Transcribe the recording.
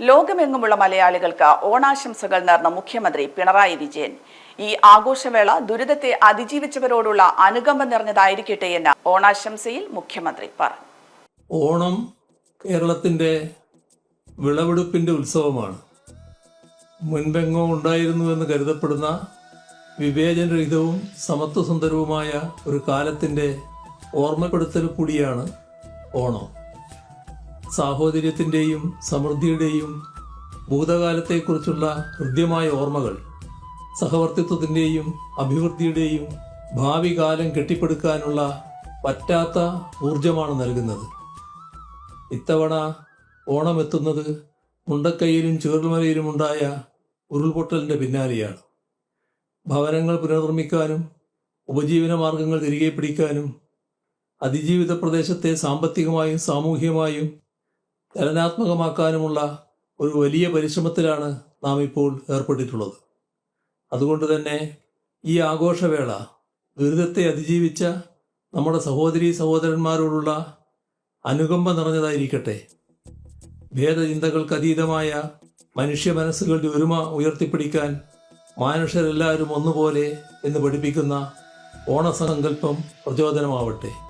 ലോകമെങ്ങുമുള്ള മലയാളികൾക്ക് ഓണാശംസകൾ നേർന്ന മുഖ്യമന്ത്രി പിണറായി വിജയൻ. ഈ ആഘോഷവേള ദുരിതത്തെ അതിജീവിച്ചവരോടുള്ള അനുകമ്പ നിറഞ്ഞതായിരിക്കട്ടെ എന്ന് ഓണാശംസയിൽ മുഖ്യമന്ത്രി പറഞ്ഞു. ഓണം കേരളത്തിന്റെ വിളവെടുപ്പിന്റെ ഉത്സവമാണ്. മുൻപെങ്ങോ ഉണ്ടായിരുന്നുവെന്ന് കരുതപ്പെടുന്ന വിവേചനരഹിതവും സമത്വസുന്ദരവുമായ ഒരു കാലത്തിന്റെ ഓർമ്മപ്പെടുത്തൽ കൂടിയാണ് ഓണം. സാഹോദര്യത്തിന്റെയും സമൃദ്ധിയുടെയും ഭൂതകാലത്തെക്കുറിച്ചുള്ള ഹൃദ്യമായ ഓർമ്മകൾ സഹവർത്തിത്വത്തിന്റെയും അഭിവൃദ്ധിയുടെയും ഭാവി കാലം കെട്ടിപ്പടുക്കാനുള്ള പറ്റാത്ത ഊർജമാണ് നൽകുന്നത്. ഇത്തവണ ഓണം എത്തുന്നത് മുണ്ടക്കൈയിലും ഉണ്ടായ ഉരുൾപൊട്ടലിന്റെ പിന്നാലെയാണ്. ഭവനങ്ങൾ പുനർനിർമ്മിക്കാനും ഉപജീവന മാർഗങ്ങൾ തിരികെ പിടിക്കാനും അതിജീവിത പ്രദേശത്തെ സാമ്പത്തികമായും സാമൂഹികമായും ചലനാത്മകമാക്കാനുമുള്ള ഒരു വലിയ പരിശ്രമത്തിലാണ് നാം ഇപ്പോൾ ഏർപ്പെട്ടിട്ടുള്ളത്. അതുകൊണ്ട് തന്നെ ഈ ആഘോഷവേള ദുരിതത്തെ അതിജീവിച്ച നമ്മുടെ സഹോദരി സഹോദരന്മാരോടുള്ള അനുകമ്പ നിറഞ്ഞതായിരിക്കട്ടെ. ഭേദചിന്തകൾക്ക് അതീതമായ മനുഷ്യ മനസ്സുകളുടെ ഒരുമ ഉയർത്തിപ്പിടിക്കാൻ മാനുഷ്യരെല്ലാവരും ഒന്നുപോലെ എന്ന് പഠിപ്പിക്കുന്ന ഓണസങ്കല്പം പ്രചോദനമാവട്ടെ.